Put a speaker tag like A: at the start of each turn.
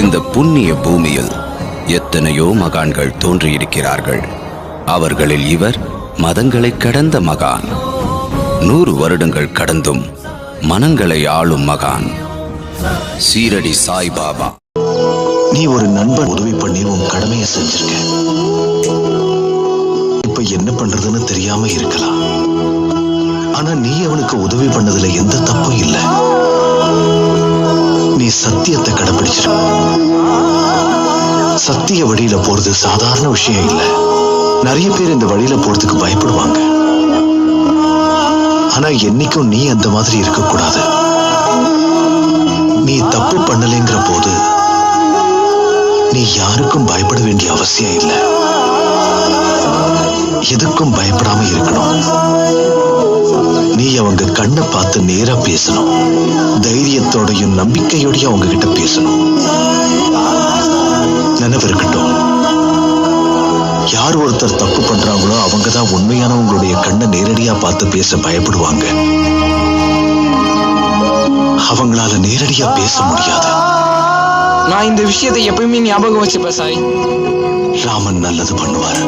A: இந்த புண்ணிய பூமியில் எத்தனையோ மகான்கள் தோன்றியிருக்கிறார்கள். அவர்களில் இவர் மதங்களை கடந்த மகான். நூறு வருடங்கள் கடந்தும் மனங்களை ஆளும் மகான். சீரடி சாய்பாபா
B: நீ ஒரு நண்பன் உதவி பண்ணி உன் கடமையை செஞ்சிருக்க. இப்ப என்ன பண்றதுன்னு தெரியாம இருக்கலாம். ஆனா நீ அவனுக்கு உதவி பண்ணதுல எந்த தப்பும் இல்லை. நீ சத்தியத்தை சத்திய வழியில போறது சாதாரண விஷயம் இல்ல. நிறைய பேர் இந்த வழியில போறதுக்கு பயப்படுவாங்க. ஆனா என்னைக்கும் நீ அந்த மாதிரி இருக்கக்கூடாது. நீ தப்பு பண்ணலைங்கிற போது நீ யாருக்கும் பயப்பட வேண்டிய அவசியம் இல்லை. கண்ணை பார்த்து நேரா பேசணும். தைரியத்தோடையும் நம்பிக்கையோடையும் அவங்க கிட்ட பேசணும். நினைவு இருக்கட்டும். யார் ஒருத்தர் தப்பு பண்றாங்களோ அவங்க தான் உண்மையானவங்களுடைய கண்ணை நேரடியா பார்த்து பேச பயப்படுவாங்க. அவங்களால நேரடியா பேச முடியாது.
C: நான் இந்த விஷயத்தை எப்பயுமே ஞாபகம் வச்சுப்பேன் சாய்
B: ராமன் நல்லது பண்ணுவார்.